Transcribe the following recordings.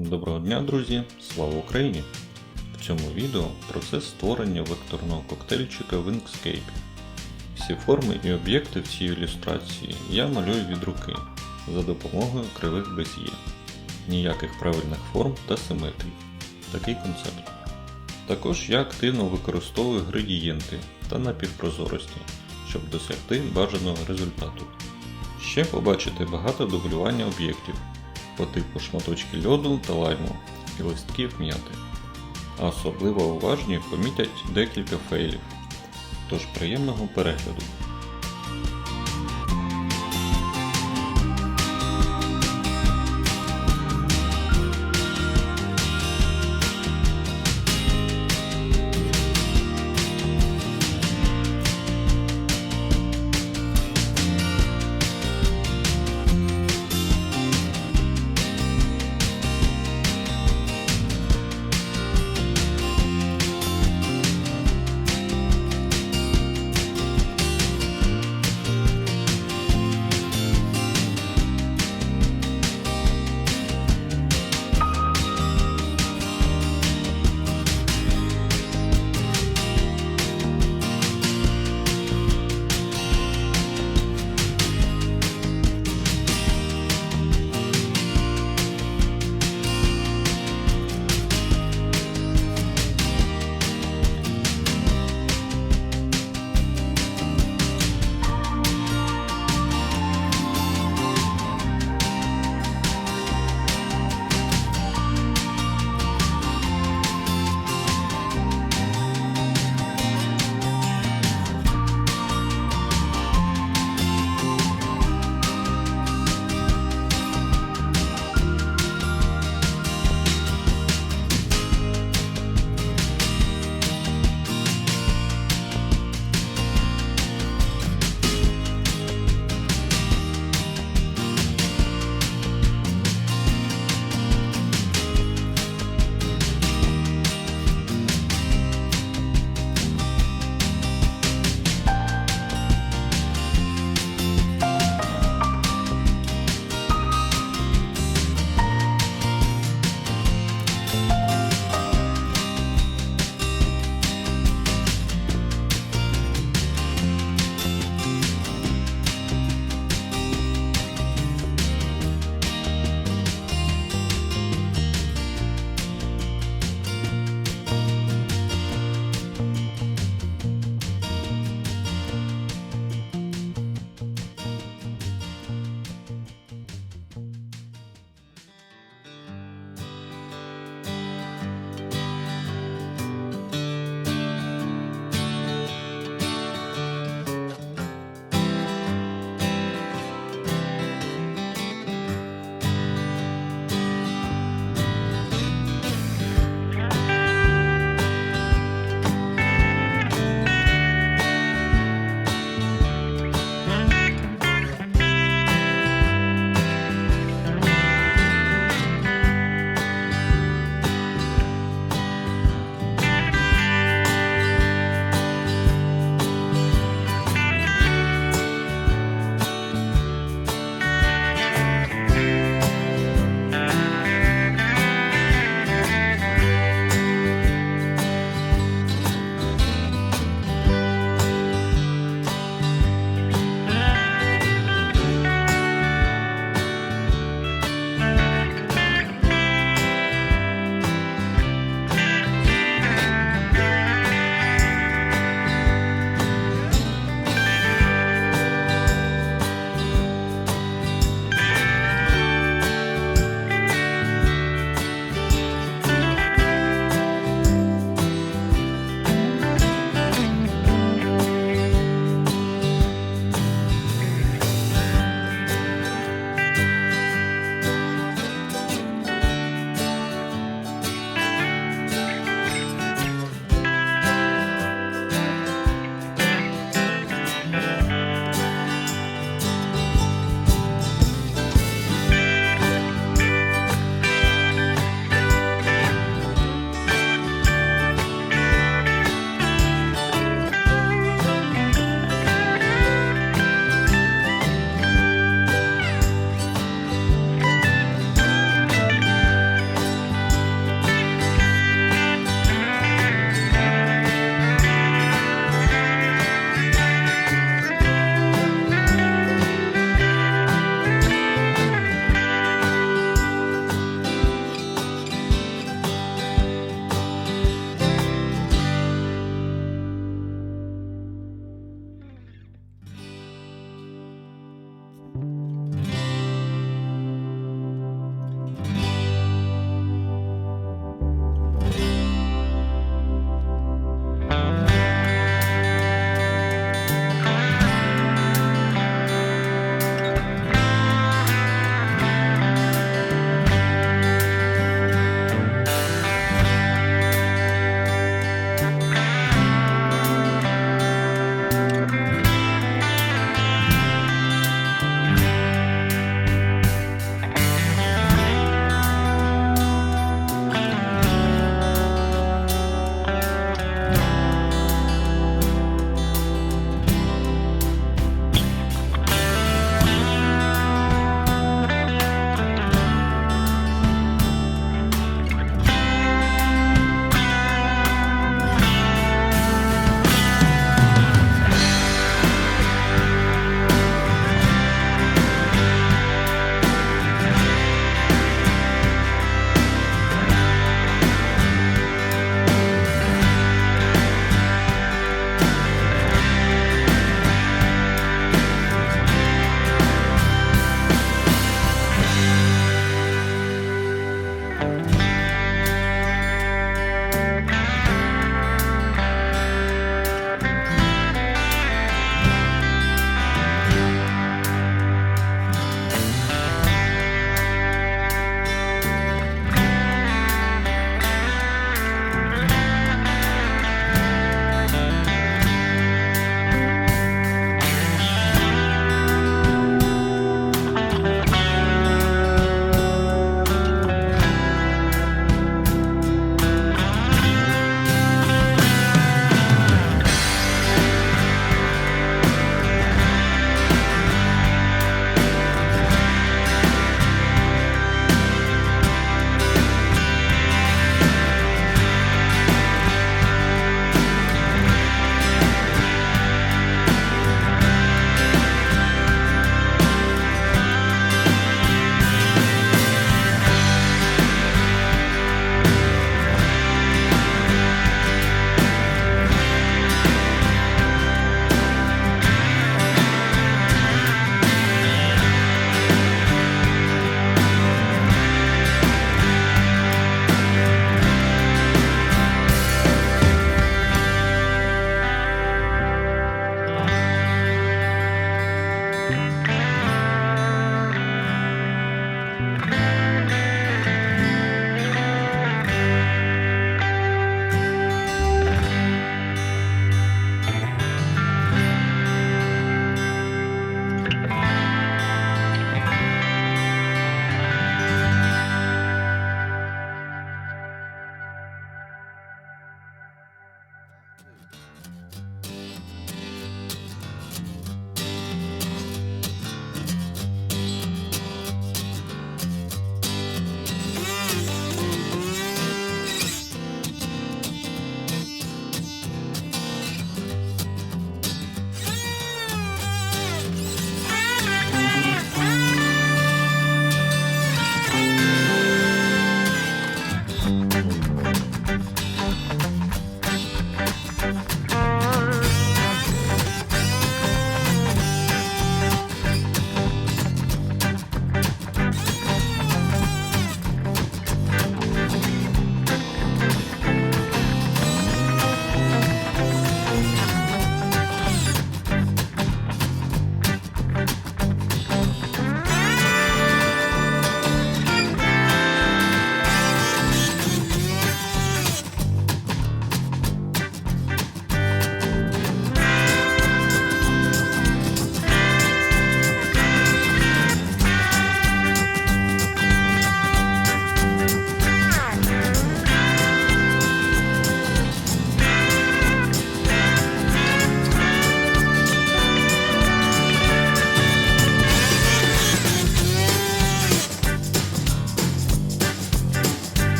Доброго дня, друзі! Слава Україні! В цьому відео процес створення векторного коктейльчика в Inkscape. Всі форми і об'єкти в цій ілюстрації я малюю від руки за допомогою кривих без'є. Ніяких правильних форм та симетрій. Такий концепт. Також я активно використовую градієнти та напівпрозорості, щоб досягти бажаного результату. Ще побачите багато дублювання об'єктів по типу шматочки льоду та лайму і листків м'яти. А особливо уважні помітять декілька фейлів. Тож приємного перегляду.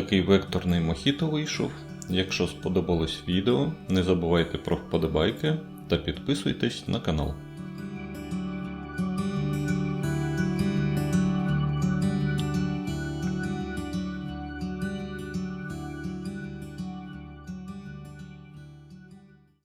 Такий векторний мохіто вийшов. Якщо сподобалось відео, не забувайте про вподобайки та підписуйтесь на канал.